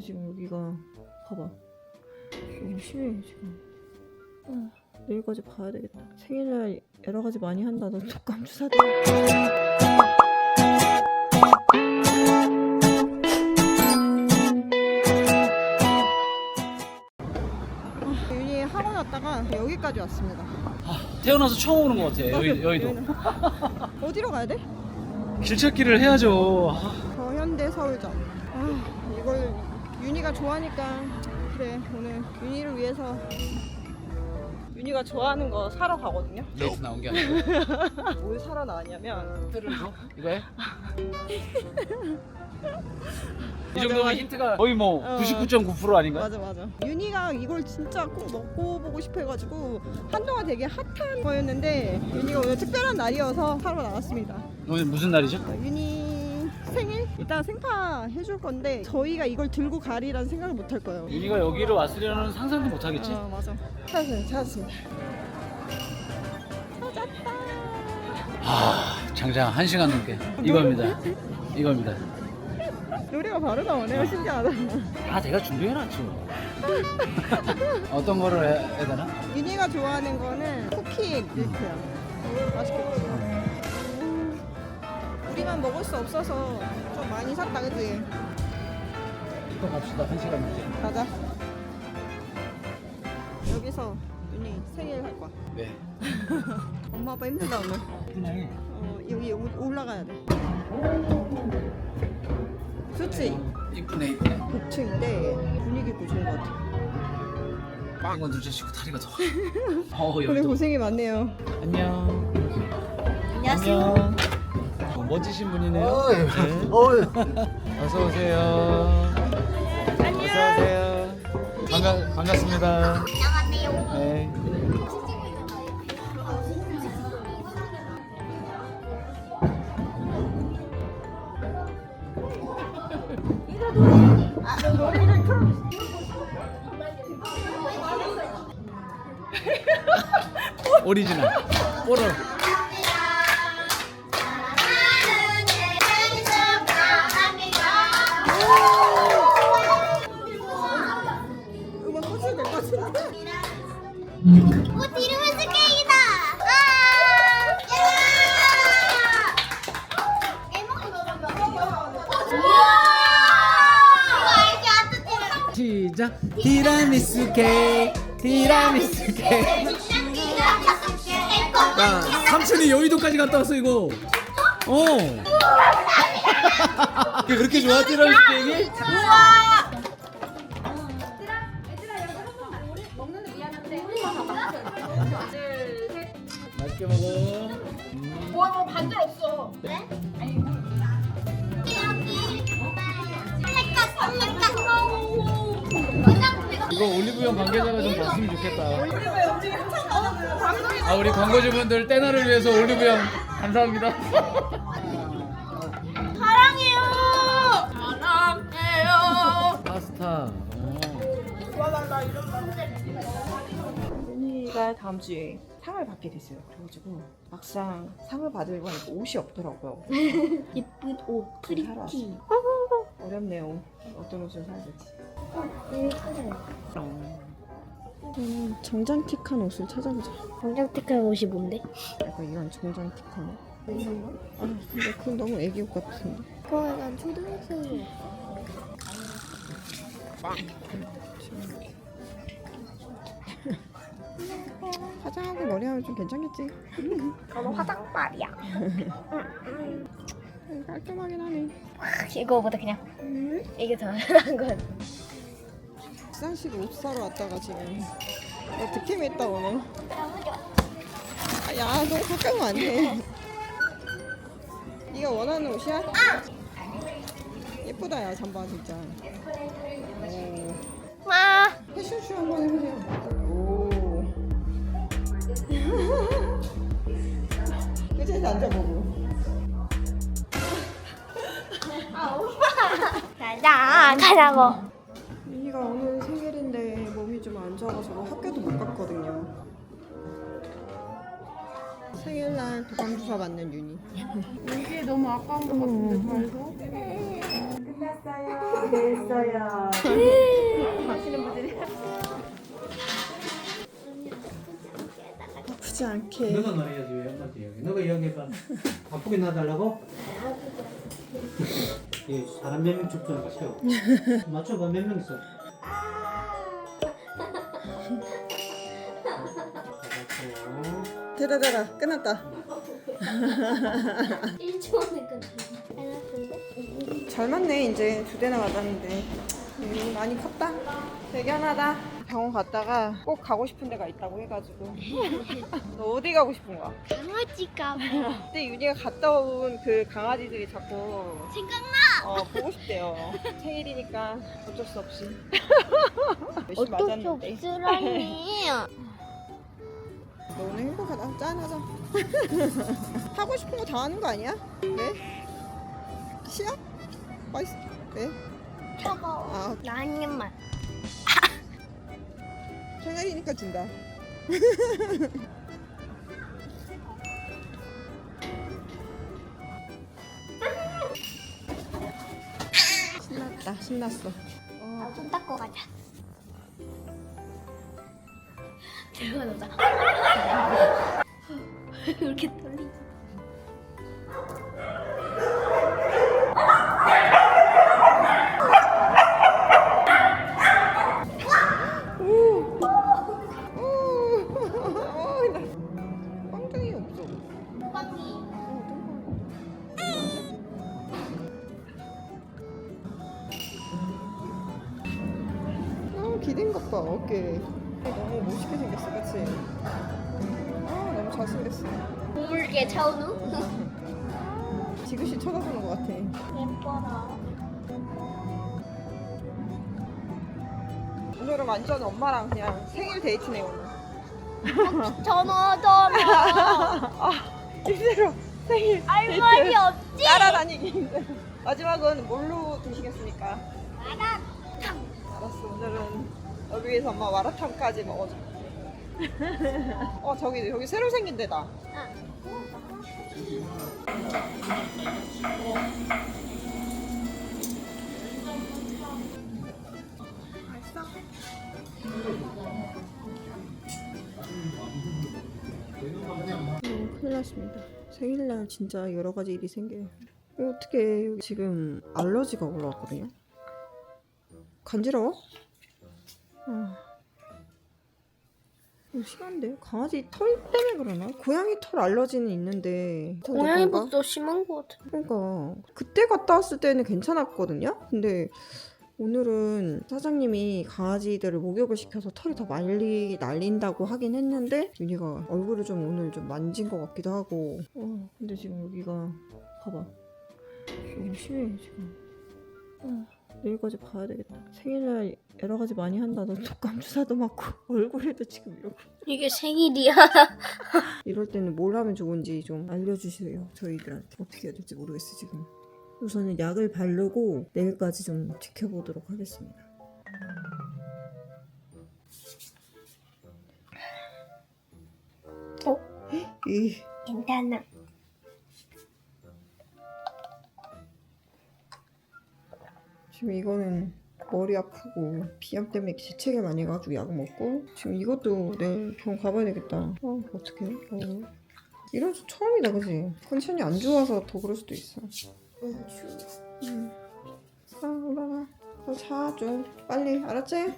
근데 지금 여기가 봐봐. 너무 심해 지금. 아, 내일까지 봐야 되겠다. 생일날 여러 가지 많이 한다. 너 독감 주사 돼 아, 윤희 학원 왔다가 여기까지 왔습니다. 태어나서 처음 오는 것 같아 여기, 여의도. 어디로 가야 돼? 길찾기를 해야죠. 아, 더현대 서울점. 아, 윤희가 좋아하니까 그래 오늘 윤희를 위해서 윤희가 좋아하는 거 사러 가거든요. 데이트 나온 게 아니고 뭘 사러 나왔냐면 힌트를 줘? 이거 해? 이 정도면 힌트가 거의 뭐 어. 99.9% 아닌가? 맞아 맞아. 윤희가 이걸 진짜 꼭 먹고 보고 싶어가지고 한동안 되게 핫한 거였는데 윤희가 오늘 특별한 날이어서 사러 나왔습니다. 오늘 무슨 날이죠? 어, 윤희 생일 이따 생파 해줄 건데 저희가 이걸 들고 가리라는 생각을 못 할 거예요. 윤희가 여기로 왔으려는 상상도 못 하겠지? 어 맞아. 찾았어요, 찾았습니다. 찾았다. 아 장장 한 시간 넘게 이겁니다 이겁니다 노래가 바로 나오네요. 신기하다. 아 내가 준비해놨지 뭐. 어떤 거를 해, 해야 되나? 윤희가 좋아하는 거는 쿠키 밀크야. 맛있겠지. 음, 우리만 먹을 수 없어서 좀 많이 샀다, 그지? 또 갑시다 한 시간 넘게 가자. 여기서 윤희 생일 할 거야. 네 엄마 아빠 힘들다 오늘. 그냥 어, 여기 오- 올라가야 돼. 좋지? 이쁘네 이쁘네 복층인데 분위기 있고 좋은 것 같아. 빵건 둘째 치고 다리가 더 어 오늘 고생이 많네요. 안녕 안녕하세요. 안녕 어, 멋지신 분이네요 어이, 네. 어이. 어서 오세요. 어서 오세요. 반가 반갑습니다. 네. 오리지널. 뽀로. 시작. 티라미수 케이크. 티라미수 케이크. 야, 삼촌이 여의도까지 갔다 왔어 이거. 어. 그렇게 좋아 티라미수 케이크? 맛있게 먹어. 음. 이거 올리브영 관계자가 좀 봤으면 좋겠다. 아 우리 광고주분들 떼나를 위해서 올리브영 감사합니다. 사랑해요. 사랑해요. 파스타. 윤희가 다음 주에 상을 받게 됐어요. 그래가지고 막상 상을 받으려고 하니까 옷이 없더라고요. 예쁜 옷 사러 왔어요. 어렵네요. 어떤 옷을 사야 찾아요. 음, 정장틱한 옷을 찾아보자. 정장특한 옷이 뭔데? 약간 이런 정장틱한 옷. 이런 거? 아, 근데 그건 너무 애기 옷 같은데. 그거 약간 초등학생. 화장하고 머리 하면 좀 괜찮겠지? 그거 화장빨이야. 음, 깔끔하긴 하네. 이거보다 그냥 이게 더 나은 것 같아. 시상식 옷 사러 왔다가 지금 나 득템이 있다 오늘. 아, 야, 너무 가까이 오면 안 돼. 네가 원하는 옷이야? 예쁘다 야 잠바 진짜. 오. 와. 패션쇼 한번 해보세요. 오. 의자에서 앉아보고. 가자. 가자고. 민희가 오늘 생일인데 몸이 좀 안 좋아가지고 학교도 못 갔거든요. 생일날 독감 주사 맞는 윤희. 이게 너무 아까운 것 같은데 발도? 아프지 않게. 너가 말해야지 왜 엄마한테 이야기 너가 이야기해봐 바쁘게 놔달라고? 이 사람 몇명 춥잖아 세요 맞춰봐 몇 명 있어? 대다 끝났다. 1초는 끝났는데? 잘 맞네 이제 두 대나 맞았는데 음, 많이 컸다. 대견하다. 병원 갔다가 꼭 가고 싶은 데가 있다고 해가지고 너 어디 가고 싶은 거야? 강아지가 그때 윤희가 갔다 온 그 강아지들이 자꾸 생각나! 어, 보고 싶대요. 생일이니까 어쩔 수 없이. 열심히 어떻게 맞았는데. 없으라니? 너 오늘 행복하다. 짠하자. 하고 싶은 거 다 하는 거 아니야? 왜? 싫어? 맛있어. 왜? 차가워. 아, 한 입만. 생일이니까 준다. 신났다. 신났어. 어, 아, 손 닦고 가자. 왜 이렇게 떨리지? 봐, 어깨. 너무 멋있게 생겼어, 그치? 아, 너무 잘생겼어. 우물개 차은우? 지그시 쳐다보는 것 같아. 예뻐라. 오늘은 완전 엄마랑 그냥 생일 데이트네, 오늘. 전화 전화. 아, 힘들어. 생일 할 말이 데이트. 없지? 따라다니기 힘들어. 마지막은 뭘로 드시겠습니까? 마라 탕. 알았어, 오늘은 여기 위해서 엄마 마라탕까지 먹어줘. 어, 저기, 여기 새로 생긴 데다. 맛있어? 음, 큰일 났습니다. 생일날 진짜 여러 가지 일이 생겨요. 어떻게 지금 알러지가 올라왔거든요. 간지러워? 아. 이거 심한데? 강아지 털 때문에 그러나? 고양이 털 알러지는 있는데? 고양이보다 심한 것 같아. 그러니까 그때 갔다 왔을 때는 괜찮았거든요. 근데 오늘은 사장님이 강아지들을 목욕을 시켜서 털이 더 말리 날린다고 하긴 했는데 윤희가 얼굴을 좀 오늘 좀 만진 것 같기도 하고. 어, 근데 지금 여기가 봐봐. 너무 심해 지금. 어, 내일까지 봐야 되겠다. 생일날 여러 가지 많이 한다. 너 독감 주사도 맞고 얼굴에도 지금 이러고. 이게 생일이야. 이럴 때는 뭘 하면 좋은지 좀 알려주세요 저희들한테 어떻게 해야 될지 모르겠어 지금 우선은 약을 바르고 내일까지 좀 지켜보도록 하겠습니다 어? 이 괜찮아. 지금 이거는 머리 아프고 비염 때문에 재채기 많이 해가지고 약 먹고 지금 이것도 내일 병원 가봐야 되겠다 어 어떡해 어. 이런 수 처음이다 그지 컨디션이 안 좋아서 더 그럴 수도 있어 응. 아 올라가 자 좀 빨리 알았지?